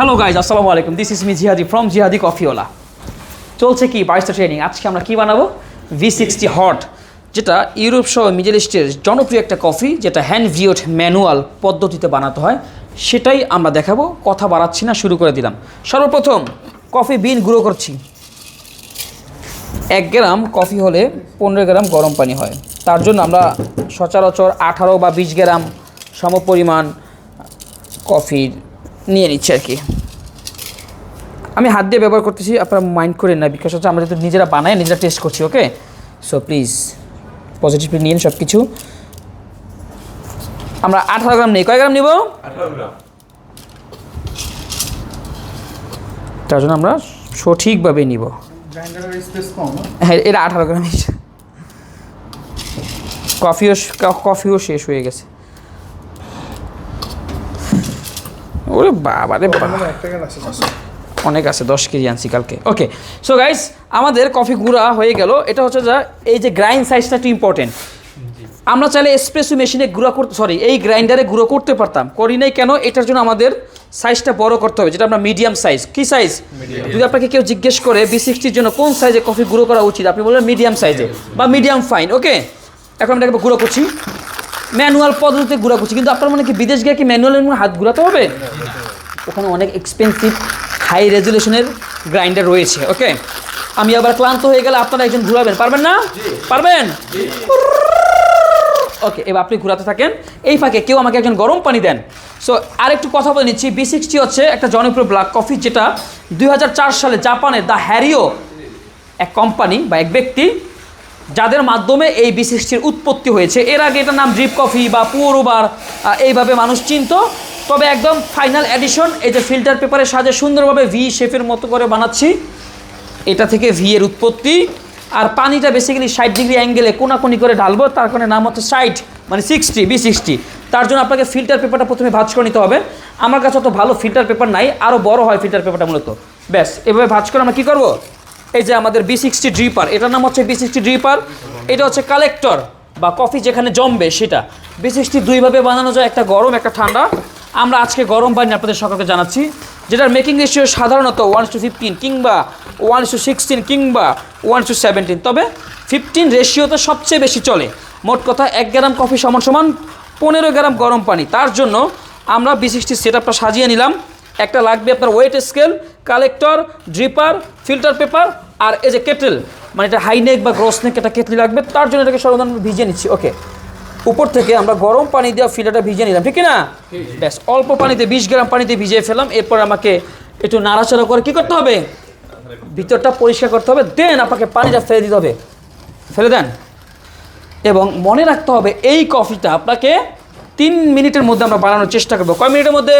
Hello guys আসসালামু আলাইকুম this is me Jihadi from Jihadi কফিওলা চলছে কি বাইশটা ট্রেনিং আজকে আমরা কি বানাবো? ভি সিক্সটি হট যেটা ইউরোপ সহ মিডল ইস্টের জনপ্রিয় একটা কফি যেটা হ্যান্ড ভিওট ম্যানুয়াল পদ্ধতিতে বানাতে হয়। সেটাই আমরা দেখাবো। কথা বাড়াচ্ছি না, শুরু করে দিলাম। সর্বপ্রথম কফি বিন গুঁড়ো করছি। এক গ্রাম কফি হলে পনেরো গ্রাম গরম পানি হয়। তার জন্য আমরা সচরাচর আঠারো বা বিশ গ্রাম সমপরিমাণ কফির নিয়ে নিচ্ছি আর কি। আমি হাত দিয়ে ব্যবহার করতেছি আপনারা মাইন্ড করেন না বিকজ হচ্ছে আমরা যেহেতু নিজেরা বানাই নিজেরা টেস্ট করছি ওকে সো প্লিজ পজিটিভলি নিন সব কিছু আমরা আঠারো গ্রাম নিই কয় গ্রাম নিব? তার জন্য আমরা সঠিকভাবে নিব। গ্রাইন্ডারের স্পেস কম না? হ্যাঁ এটা আঠারো গ্রাম কফিও কফিও শেষ হয়ে গেছে। ওরে বাবা রে। অনেক আছে দশ কেজি আনছি কালকে। ওকে সো গাইস আমাদের কফি গুঁড়া হয়ে গেল। এটা হচ্ছে যা এই যে গ্রাইন্ড সাইজটা একটু ইম্পর্টেন্ট আমরা চাইলে এসপ্রেসো মেশিনে গুঁড়া করতে সরি এই গ্রাইন্ডারে গুঁড়ো করতে পারতাম। করি নাই কেন? এটার জন্য আমাদের সাইজটা বড় করতে হবে যেটা আমরা মিডিয়াম সাইজ কি সাইজ যদি আপনাকে কেউ জিজ্ঞেস করে বি সিক্সটির জন্য কোন সাইজে কফি গুঁড়ো করা উচিত আপনি বলবেন মিডিয়াম সাইজে বা মিডিয়াম ফাইন ওকে এখন আমরা গুঁড়ো করছি। ম্যানুয়াল পদ্ধতিতে গুঁড়া করছি কিন্তু আপনার মনে কি বিদেশ গিয়ে কি ম্যানুয়ালের হাত ঘুরাতে হবে? ওখানে অনেক এক্সপেন্সিভ হাই রেজুলেশনের গ্রাইন্ডার রয়েছে ওকে আমি আবার ক্লান্ত হয়ে গেলে আপনারা একজন ঘুরাবেন পারবেন না? পারবেন? ওকে এবার আপনি ঘুরাতে থাকেন। এই ফাঁকে কেউ আমাকে একজন গরম পানি দেন। সো আরেকটু কথা বলে নিচ্ছি। বি সিক্সটি হচ্ছে একটা জনপ্রিয় ব্ল্যাক কফি যেটা দুই হাজার চার সালে জাপানের দ্য হ্যারিও এক কোম্পানি বা এক ব্যক্তি যাদের মাধ্যমে এই বি সিক্সটির উৎপত্তি হয়েছে। এর আগে এটার নাম ড্রিপ কফি বা পুরোবার এইভাবে মানুষ চিনত। তবে একদম ফাইনাল এডিশন এই যে ফিল্টার পেপারের সাজে সুন্দরভাবে ভি শেফের মতো করে বানাচ্ছি। এটা থেকে ভি এর উৎপত্তি। আর পানিটা বেসিক্যালি ষাট ডিগ্রি অ্যাঙ্গেলে কোনাকুনি করে ঢালবো, তার কারণে নাম হচ্ছে ষাট মানে সিক্সটি বি সিক্সটি তার জন্য আপনাকে ফিল্টার পেপারটা প্রথমে ভাজ করে নিতে হবে। আমার কাছে তো ভালো ফিল্টার পেপার নাই আরও বড় হয় ফিল্টার পেপারটা মূলত। ব্যাস, এভাবে ভাজ করে আমরা কী করব? এই যে আমাদের বি সিক্সটি ড্রিপার এটার নাম হচ্ছে বি সিক্সটি ড্রিপার এটা হচ্ছে কালেক্টর বা কফি যেখানে জমবে সেটা। বি সিক্সটি দুইভাবে বানানো যায়, একটা গরম, একটা ঠান্ডা। আমরা আজকে গরম পানি আপনাদের সকলকে জানাচ্ছি, যেটার মেকিং রেশিও সাধারণত ওয়ান টু ফিফটিন কিংবা ওয়ান টু সিক্সটিন কিংবা ওয়ান টু সেভেন্টিন তবে ফিফটিন রেশিওতে সবচেয়ে বেশি চলে। মোট কথা এক গ্রাম কফি সমান সমান পনেরো গ্রাম গরম পানি। তার জন্য আমরা বি সিক্সটি সেট সাজিয়ে নিলাম। একটা লাগবে আপনার weight scale collector, dripper, filter paper আর এই যে কেটেল মানে এটা হাইনেক বা গ্রস নেক একটা কেটলি লাগবে, তার জন্য এটাকে সর্বধান ভিজিয়ে নিচ্ছি। ওকে উপর থেকে আমরা গরম পানি দেওয়া ফিল্টারটা ভিজিয়ে নিলাম, ঠিক না ব্যাস, অল্প পানিতে, বিশ গ্রাম পানিতে ভিজিয়ে ফেলাম এরপর আমাকে একটু নাড়াচাড়া করে কী করতে হবে? ভিতরটা পরিষ্কার করতে হবে দেন আপনাকে পানিটা ফেলে দিতে হবে। ফেলে দেন। এবং মনে রাখতে হবে, এই কফিটা আপনাকে তিন মিনিটের মধ্যে আমরা বানানোর চেষ্টা করব। কয় মিনিটের মধ্যে?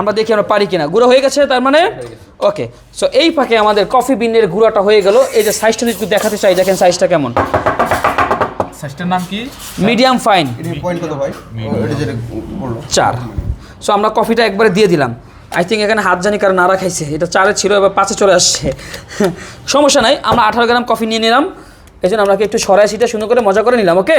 আমরা দেখি আমরা পারি কিনা। গুঁড়ো হয়ে গেছে তার মানে? ওকে সো এই ফাঁকে আমাদের কফি বিনের গুঁড়াটা হয়ে গেল। এই যে সাইজটা একটু দেখাতে চাই দেখেন সাইজটা কেমন? সাইজটার নাম কি? মিডিয়াম ফাইন পয়েন্ট কত ভাই? এটা যেটা বলল। চার। সো আমরা কফিটা একবারে দিয়ে দিলাম। আই থিঙ্ক এখানে হাত জানি কারণ নাড়া খাইছে। এটা চারে ছিল এবার পাঁচে চলে আসছে। সমস্যা নাই আমরা আঠারো গ্রাম কফি নিয়ে নিলাম। এই জন্য আমরা একটু সরাই সিটা সুন্দর করে মজা করে নিলাম ওকে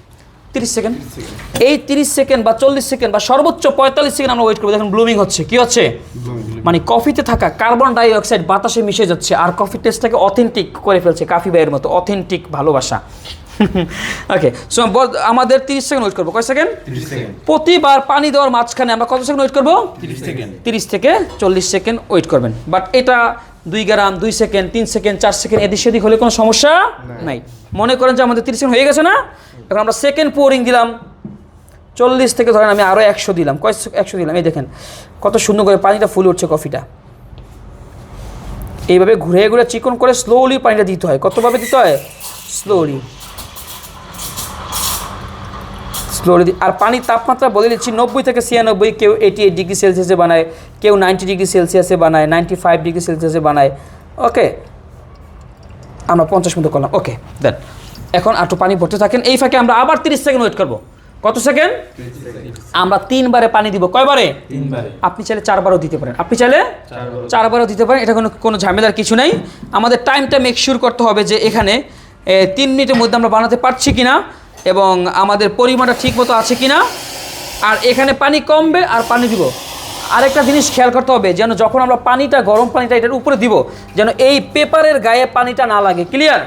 তিরিশ সেকেন্ড। এই তিরিশ সেকেন্ড বা চল্লিশ সেকেন্ড বা সর্বোচ্চ পঁয়তাল্লিশ সেকেন্ড আমরা ওয়েট করব। দেখুন ব্লুমিং হচ্ছে। কি হচ্ছে? মানে কফিতে থাকা কার্বন ডাই অক্সাইড বাতাসে মিশে যাচ্ছে আর কফি টেস্টটাকে অথেন্টিক করে ফেলছে কাফি বাইয়ের মতো। অথেন্টিক ভালোবাসা। ওকে সো আমাদের তিরিশ সেকেন্ড ওয়েট করব। কয় সেকেন্ড? তিরিশ সেকেন্ড। প্রতিবার পানি দেওয়ার মাঝখানে আমরা কত সেকেন্ড ওয়েট করব? তিরিশ সেকেন্ড। তিরিশ থেকে চল্লিশ সেকেন্ড ওয়েট করবেন। বাট এটা দুই গ্রাম দুই সেকেন্ড তিন সেকেন্ড চার সেকেন্ড এদিক সেদিক হলে কোনো সমস্যা নাই। মনে করেন যে আমাদের তিরিশ সেকেন্ড হয়ে গেছে না? এখন আমরা সেকেন্ড পোরিং দিলাম। চল্লিশ থেকে ধরেন আমি আরও একশো দিলাম। কয় একশো দিলাম? এই দেখেন কত সুন্দর করে পানিটা ফুলে উঠছে কফিটা। এইভাবে ঘুরে ঘুরে চিকন করে স্লোলি পানিটা দিতে হয়। কতভাবে দিতে হয়? স্লোলি স্লোলি আর পানির তাপমাত্রা বলে দিচ্ছি নব্বই থেকে ছিয়ানব্বই কেউ এইটি এইট ডিগ্রি সেলসিয়াসে বানায়। কেউ নাইনটি ডিগ্রি সেলসিয়াসে বানায় নাইনটি ফাইভ ডিগ্রি সেলসিয়াসে বানায়। ওকে আমরা পঞ্চাশ মতো করলাম। ওকে দেন এখন আটু পানি ভরতে থাকেন। এই ফাঁকে আমরা আবার তিরিশ সেকেন্ড ওয়েট করব। কত সেকেন্ড? আমরা তিনবারে পানি দিব। কয়বারে? আপনি চাইলে চারবারও দিতে পারেন। আপনি চাইলে চারবারও। দিতে পারেন। এটা কোনো কোনো ঝামেলার কিছু নাই। আমাদের টাইমটা মেক শিওর করতে হবে যে এখানে তিন মিনিটের মধ্যে আমরা বানাতে পারছি কিনা এবং আমাদের পরিমাণটা ঠিক মতো আছে কিনা। আর এখানে পানি কমবে আর পানি দিব। আরেকটা জিনিস খেয়াল করতে হবে, যেন যখন আমরা পানিটা, গরম পানিটা এটার উপরে দিব, যেন এই পেপারের গায়ে পানিটা না লাগে। ক্লিয়ার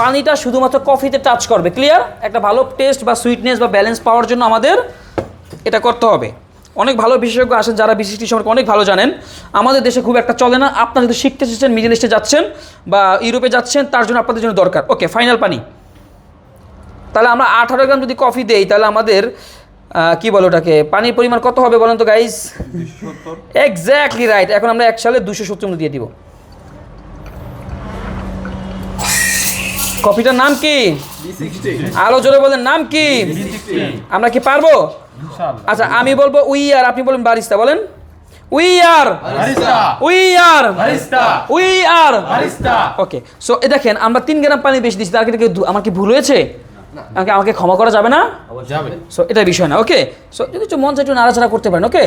পানিটা শুধুমাত্র কফিতে টাচ করবে। ক্লিয়ার একটা ভালো টেস্ট বা সুইটনেস বা ব্যালেন্স পাওয়ার জন্য আমাদের এটা করতে হবে। অনেক ভালো বিশেষজ্ঞ আসেন যারা বিশিষ্ট সম্পর্কে অনেক ভালো জানেন। আমাদের দেশে খুব একটা চলে না। আপনারা যদি শিখতে এসেছেন মিডিল ইস্টে যাচ্ছেন বা ইউরোপে যাচ্ছেন, তার জন্য আপনাদের জন্য দরকার। ওকে ফাইনাল পানি। তাহলে আমরা আঠারো গ্রাম যদি কফি দেই, তাহলে আমাদের কি বলো ওটাকে? পানির পরিমাণ কত হবে বলেন তো গাইস এক্স্যাক্টলি রাইট এখন আমরা এক সালে দুশো সত্তর দিয়ে দিব। কফিটার নাম কি? আলো জোরে বলেন নাম কি? আমরা কি পারব? আচ্ছা আমি বলব উই আর আপনি বলেন বারিস্তা বলেন। We are. We are. We are. Okay so দেখেন আমরা তিন গ্রাম পানি বেশি দিচ্ছি তার কি কি- আমার কি ভুল হয়েছে? আমাকে আমাকে ক্ষমা করা যাবে না? সো এটা বিষয় না ওকে সো যদি একটু মন চাই একটু নাড়াচাড়া করতে পারেন okay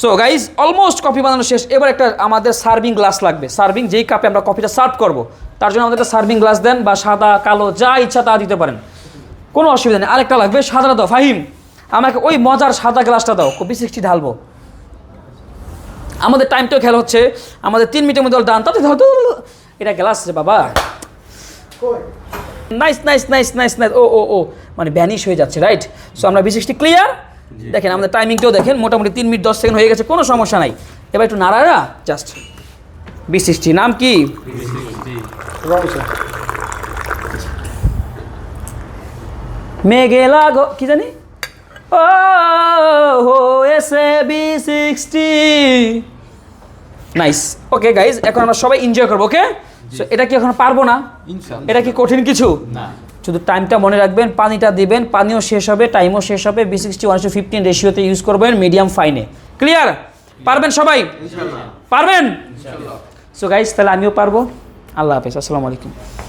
so guys almost coffee বানানো শেষ। এবার একটা আমাদের সার্ভিং গ্লাস লাগবে। সার্ভিং যেই কাপে আমরা কফিটা সার্ভ করব তার জন্য আমাদের একটা সার্ভিং গ্লাস দেন বা সাদা কালো যা ইচ্ছা তা দিতে পারেন। কোনো অসুবিধা নেই। আরেকটা লাগবে সাদাটা দাও ফাহিম আমাকে ওই মজার সাদা গ্লাসটা দাও কপি সিক্সটি ঢালবো। আমাদের টাইমটাও খেয়াল হচ্ছে। আমাদের তিন মিনিটের মধ্যে ডান তাতে ধর এটা গ্লাস বাবা। Nice nice nice nice nice ও ও ও মানে ব্যানিশ হয়ে যাচ্ছে রাইট সো আমরা বিশেষটি ক্লিয়ার দেখেন আমাদের টাইমিংটাও দেখেন মোটামুটি তিন মিনিট দশ সেকেন্ড হয়ে গেছে কোনো সমস্যা নাই। এবার একটু নাড়ারা জাস্ট বিশিষ্টি নাম কি? মেঘে লাগো কি জানি? ও হো yes a B sixty nice okay guys এখন আমরা সবাই এনজয় করব ওকে এটা কি এখন পারব না? এটা কি কঠিন কিছু? না। শুধু টাইমটা মনে রাখবেন পানিটা দিবেন পানিও শেষ হবে টাইমও শেষ হবে বি সিক্সটি ওয়ান ফিফটিন রেশিওতে ইউজ করবেন মিডিয়াম ফাইনে ক্লিয়ার পারবেন সবাই? পারবেন? সো গাইজ তাহলে আমিও পারব। আল্লাহ হাফেজ আসসালামু আলাইকুম।